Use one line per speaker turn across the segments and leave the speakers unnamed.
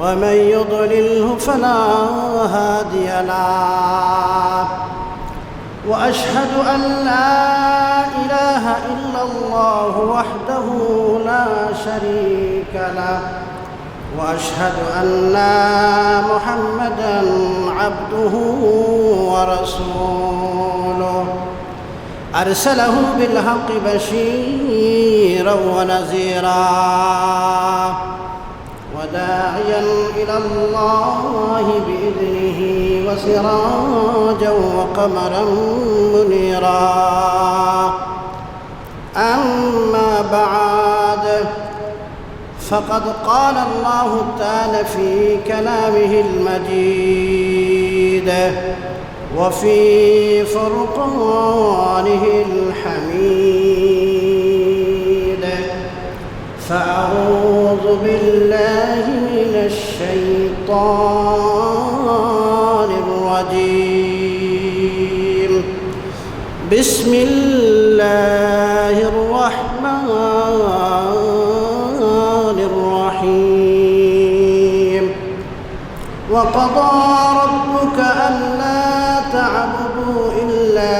ومن يضلله فلا هادي له. وأشهد أن لا إله إلا الله وحده لا شريك له. وأشهد أن محمدا عبده ورسوله. أرسله بالحق بشيرا ونذيرا. وداعيا إلى الله بإذنه وسراجا وقمرا منيرا. أما بعد فقد قال الله تعالى في كلامه المجيد وفي فرقانه الحميد فأعوذ بالله الشيطان الرجيم. بسم الله الرحمن الرحيم. وقضى ربك ألا تعبدوا إلا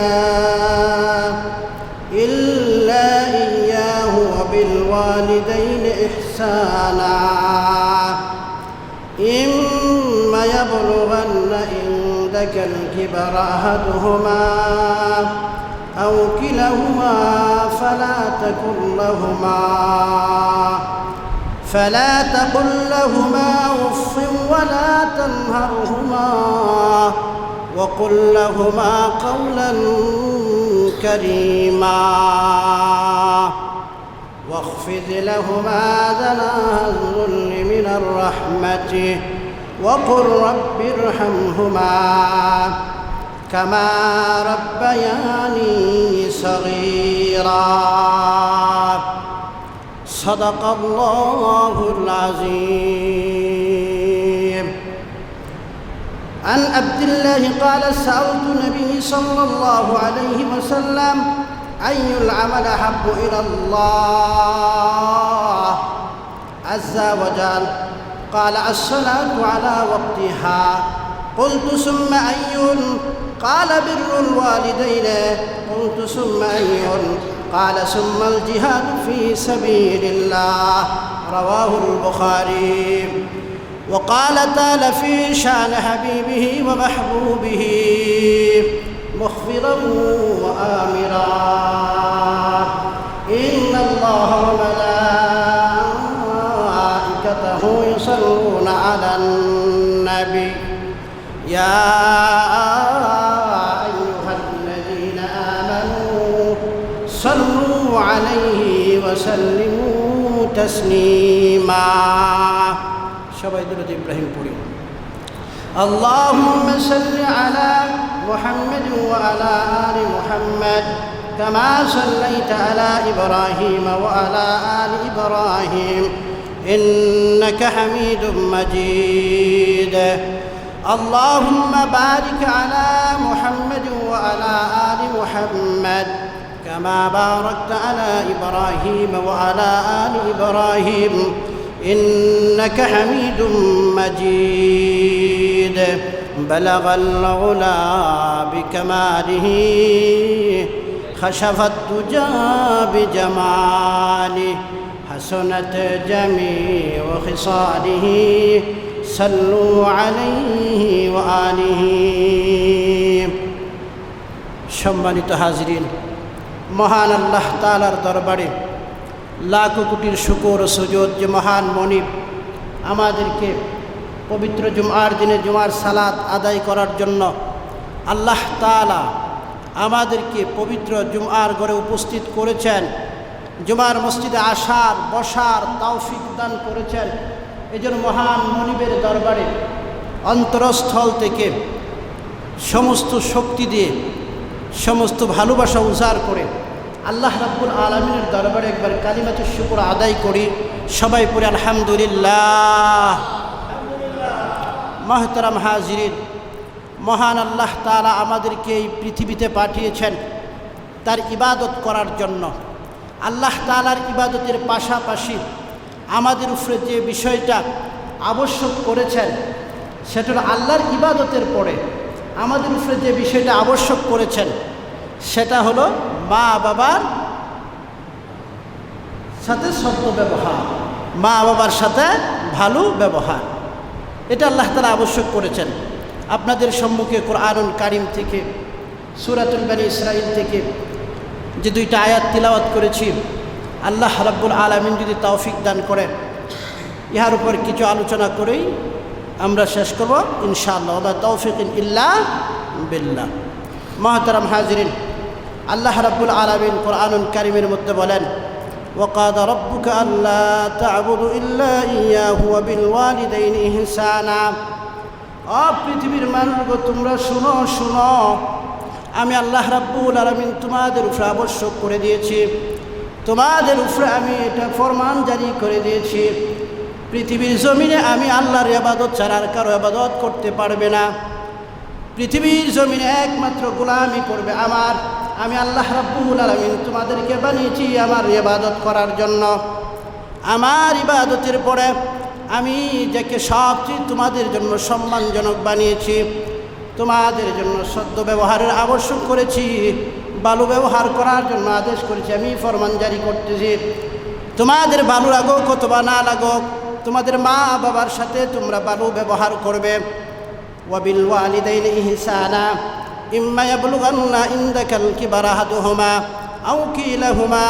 إلا إياه وبالوالدين إحسانا. عندك الكبر أحدهما أو كلاهما فلا تكن لهما فلا تقل لهما أف ولا تنهرهما وقل لهما قولا كريما واخفض لهما جناح الذل من الرحمة وقل رب ارحمهما كما ربياني صغيرا. صدق الله العظيم. عن عبد الله قال سألت النبي صلى الله عليه وسلم أي العمل أحب إلى الله؟ عز وجل قال الصلاة على وقتها. قلت ثم أي قال بر الوالدين. قلت ثم أي قال ثم الجهاد في سبيل الله. رواه البخاري. وقال تعالى في شان حبيبه ومحبوبه. مخفضا تسليما সবাই দুরুদ ইব্রাহিম পড়ি اللهم صل على محمد وعلى آل محمد كما صليت على إبراهيم وعلى آل إبراهيم إنك حميد مجيد اللهم بارك على محمد وعلى آل محمد كما باركت على إبراهيم وعلى آل إبراهيم إنك حميد مجيد بلغ العلا بكماله خشف الدجى بجماله حسنت جميع خصاله صلوا عليه وآله সম্মানিত হাজরিন মহান আল্লাহ তালার দরবারে লাখ কোটির শুকর সুযোগ যে মহান মনিব আমাদেরকে পবিত্র জুমার দিনে জুমার সালাত আদায় করার জন্য আল্লাহ তালা আমাদেরকে পবিত্র জুমার ঘরে উপস্থিত করেছেন। জুমার মসজিদে আসার, বসার তৌফিক দান করেছেন এই জন্য মহান মনিবের দরবারে অন্তরস্থল থেকে সমস্ত শক্তি দিয়ে, সমস্ত ভালোবাসা উজাড় করে আল্লাহ রাব্বুল আলমিনের দরবারে একবার কালিমাতুর শুকুর আদায় করি। সবাই পড়ে আলহামদুলিল্লাহ। মহতরম হাজিরিন, মহান আল্লাহ তালা আমাদেরকে এই পৃথিবীতে পাঠিয়েছেন তার ইবাদত করার জন্য। আল্লাহ তালার ইবাদতের পাশাপাশি আমাদের উপরে যে বিষয়টা আবশ্যক করেছেন, সেটা আল্লাহর ইবাদতের পরে আমাদের উপরে যে বিষয়টা আবশ্যক করেছেন, সেটা হলো মা বাবার সাথে সত্য ব্যবহার। মা বাবার সাথে ভালো ব্যবহার। এটা আল্লাহ তালা আবশ্যক করেছেন। আপনাদের সম্মুখে কোরআনুল কারিম থেকে, সুরাতুল বানী ইসরাইল থেকে যে দুইটা আয়াত তিলাওয়াত করেছি, আল্লাহ রাব্বুল আলমিন যদি তৌফিক দান করেন, ইহার উপর কিছু আলোচনা করেই আমরা শেষ করব, ইনশাআল্লাহ। তৌফিক ইল্লা বিল্লাহ। মহতারাম হাজরিন আল্লাহ রাব্বুল আলমিন কোরআনুল কারিমের মধ্যে বলেন وقال ربك ألا تعبدوا إلا إياه وبالوالدين إحسانا অ পৃথিবীর মানুষগো তোমরা শুনো শুনো আমি আল্লাহ রাব্বুল আলমিন তোমাদের উপরে আবশ্যক করে দিয়েছি তোমাদের উপরে আমি এটা ফরমান জারি করে দিয়েছি পৃথিবীর জমিনে আমি আল্লাহর আবাদত ছাড়ার কারো আবাদত করতে পারবে না পৃথিবীর জমিনে একমাত্র গোলামি করবে আমার আমি আল্লাহ রাব্বুল আলমিন তোমাদেরকে বানিয়েছি আমার ইবাদত করার জন্য। আমার ইবাদতের পরে আমি যাকে সবচেয়ে তোমাদের জন্য সম্মানজনক বানিয়েছি, তোমাদের জন্য সদ্য ব্যবহারের আবশ্যক করেছি, বালু ব্যবহার করার জন্য আদেশ করেছি, আমি ফরমান জারি করতেছি। তোমাদের বালু লাগুক অথবা না লাগুক, তোমাদের মা বাবার সাথে তোমরা বালু ব্যবহার করবে। ওয়াবিল ওয়ালিদাইন ইহসানা। ইম্মা ইয়াবলুগান্না ইনদাকাল কিবারা আহাদুহুমা, আও কিলাহুমা,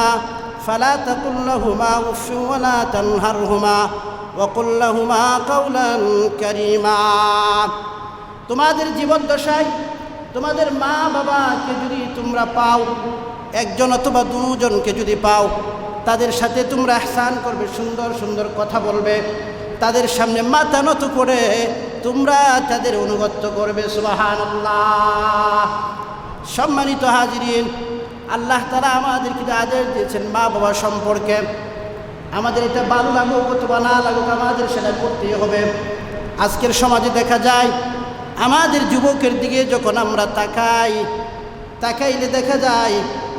ফালা তাকুল লাহুমা উফ ওয়ালা তানহারহুমা ওয়াকুল লাহুমা কাওলান কারীমা। তোমাদের জীবন দশায় তোমাদের মা বাবাকে যদি তোমরা পাও, একজন অথবা দুজনকে যদি পাও, তাদের সাথে তোমরা আহসান করবে, সুন্দর সুন্দর কথা বলবে, তাদের সামনে মাথা নত করে তোমরা তাদের অনুগত্য করবে সুবাহান সম্মানিত হাজিরিন, আল্লাহ তারা আমাদেরকে আদেশ দিয়েছেন মা বাবা সম্পর্কে, আমাদের এটা ভালো লাগুক অথবা না লাগুক, আমাদের সেটা করতেই হবে। আজকের সমাজে দেখা যায়, আমাদের যুবকের দিকে যখন আমরা তাকাই, তাকাইলে দেখা যায়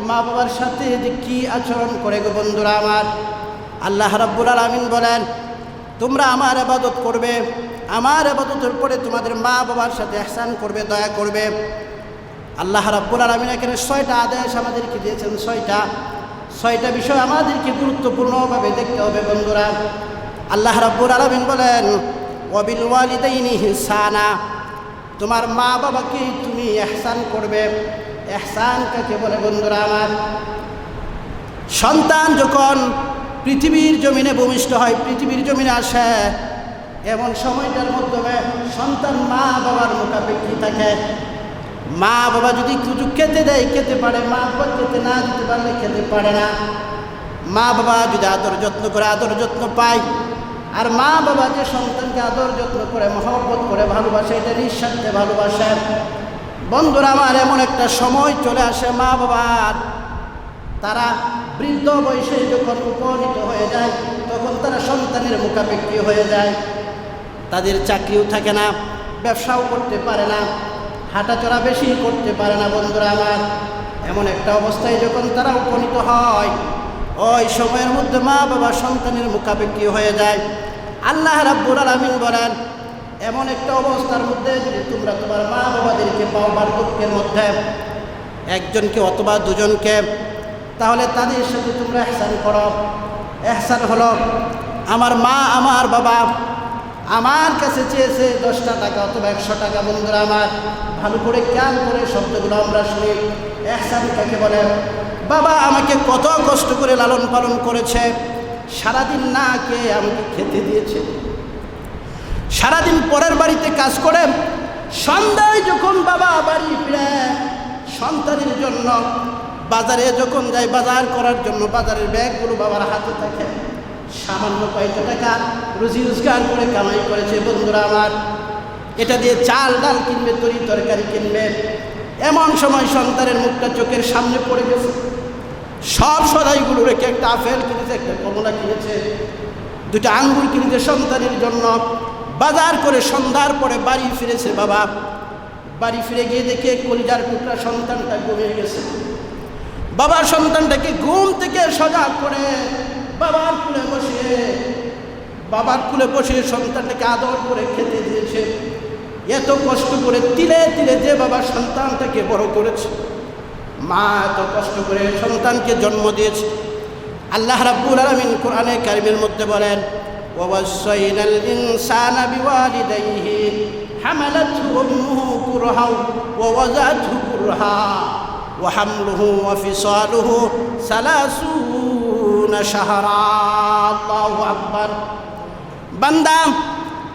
মা বাবার সাথে যে কী আচরণ করে গো বন্ধুরা আমার। আল্লাহ রাব্বুল আলমিন বলেন, তোমরা আমার আবাদত করবে আমার আবাদতের পরে তোমাদের মা বাবার সাথে এহসান করবে, দয়া করবে। আল্লাহ রাব্বুল আলমিন এখানে ছয়টা আদেশ আমাদেরকে দিয়েছেন, ছয়টা। ছয়টা বিষয় আমাদেরকে গুরুত্বপূর্ণভাবে দেখতে হবে বন্ধুরা। আল্লাহ রাব্বুল আলমিন বলেন, ওয়াবিল ওয়ালিদাইনি হিসানা তোমার মা বাবাকে তুমি এহসান করবে। এহসান কাকে বলে বন্ধুরা আমার? সন্তান যখন পৃথিবীর জমিনে ভূমিষ্ঠ হয়, পৃথিবীর জমিনে আসে এমন সময়টার মাধ্যমে সন্তান মা বাবার মোকাবেকি থাকে। মা বাবা যদি কিছু খেতে দেয়, খেতে পারে মা বাবা খেতে না দিতে পারলে খেতে পারে না। মা বাবা যদি আদর যত্ন করে আদর যত্ন পায়, আর মা বাবা যে সন্তানকে আদর যত্ন করে, মহব্বত করে, ভালোবাসে, এটা নিঃস্বার্থে ভালোবাসে। বন্ধুরা, আমার এমন একটা সময় চলে আসে মা বাবার তারা বৃদ্ধ বয়সে যখন উপনীত হয়ে যায়, তখন তারা সন্তানের মুখাপেক্ষি হয়ে যায়। তাদের চাকরিও থাকে না, ব্যবসাও করতে পারে না হাঁটাচড়া বেশি করতে পারে না বন্ধুরা আমার। এমন একটা অবস্থায় যখন তারা উপনীত হয়, ওই সময়ের মধ্যে মা বাবা সন্তানের মুখাপেক্ষি হয়ে যায়। আল্লাহ রাব্বুল আলামিন বলেন, এমন একটা অবস্থার মধ্যে যদি তোমরা তোমার মা বাবাদেরকে পাও বার্ধক্যের মধ্যে, একজনকে অথবা দুজনকে, তাহলে তাদের সাথে তোমরা এহসান করো। এহসান হলো, আমার মা, আমার বাবা আমার কাছে চেয়েছে দশটা টাকা অথবা একশো টাকা, বন্ধুরা আমার। ভালো করে খেয়াল করে শব্দগুলো আমরা শুনি। একসাথে কাকে বলে? বাবা আমাকে কত কষ্ট করে লালন পালন করেছে। সারাদিন না কে আমাকে খেতে দিয়েছে। সারাদিন পরের বাড়িতে কাজ করে। সন্ধ্যায় যখন বাবা বাড়ি ফিরে, সন্তানের জন্য বাজারে যখন যায়, বাজার করার জন্য বাজারের ব্যাগগুলো বাবার হাতে থাকে। সামান্য কয়েকটা টাকা রুজি রোজগার করে কামাই করেছে বন্ধুরা আমার। এটা দিয়ে চাল ডাল কিনবে, তরি তরকারি কিনবে। এমন সময় সন্তানের মুখটা চোখের সামনে পড়ে গেছে। সব সদাইগুলো রেখে একটা আপেল কিনেছে, একটা কমলা কিনেছে, দুটা আঙ্গুর কিনেছে সন্তানের জন্য। বাজার করে সন্ধ্যার পরে বাড়ি ফিরেছে বাবা। বাড়ি ফিরে গিয়ে দেখে কলিজার টুকরা সন্তানটা ঘুমিয়ে গেছে। বাবার সন্তানটাকে ঘুম থেকে সজাগ করে বাবার কুলে বসিয়ে বাবার কুলে বসিয়ে সন্তানটাকে আদর করে খেতে দিয়েছে এত কষ্ট করে তিলে তিলে যে বাবার সন্তানটাকে বড় করেছে মা এত কষ্ট করে সন্তানকে জন্ম দিয়েছে আল্লাহ রাব্বুল আলামিন কোরআনে কারিমের মধ্যে বলেন ووصينا الإنسان بوالديه حملته أمه كرها ووضعته كرها وحمله وفصاله ثلاثون সাহারা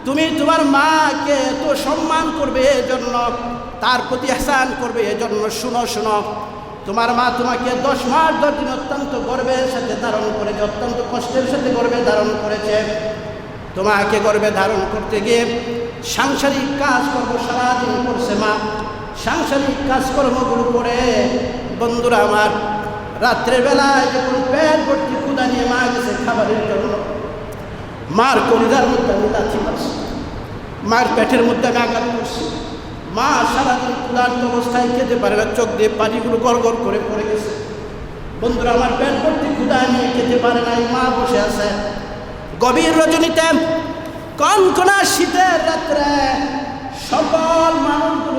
তুমি তোমার মাকে এত সম্মান করবে এজন্য, তার প্রতি আসান করবে এজন্য, শুনো শুনো। তোমার মা তোমাকে দশ মাস, দশ দিন অত্যন্ত গর্বের সাথে ধারণ করেছে, অত্যন্ত কষ্টের সাথে গর্বে ধারণ করেছে। তোমাকে গর্বে ধারণ করতে গিয়ে সাংসারিক কাজকর্ম সারাদিন করছে মা। সাংসারিক কাজকর্মগুলো করে, বন্ধুরা আমার রাত্রের বেলায় যখন পেট ভর্তি ক্ষুদা নিয়ে মা গেছে, খাবারের জন্য মার কলিদার মধ্যে আমি লাথি মারছি। মার পেটের মধ্যে আমি আঘাত করছি। মা সারাদিন ক্ষুধার্ত অবস্থায় খেতে পারে না, চোখ দিয়ে পানিগুলো গড় করে পড়ে গেছে। বন্ধুরা, আমার পেট ভর্তি ক্ষুধা নিয়ে খেতে পারে না মা বসে আছে। গভীর রজনীতে, কনকনা শীতের রাত্রে সকল মানুষগুলো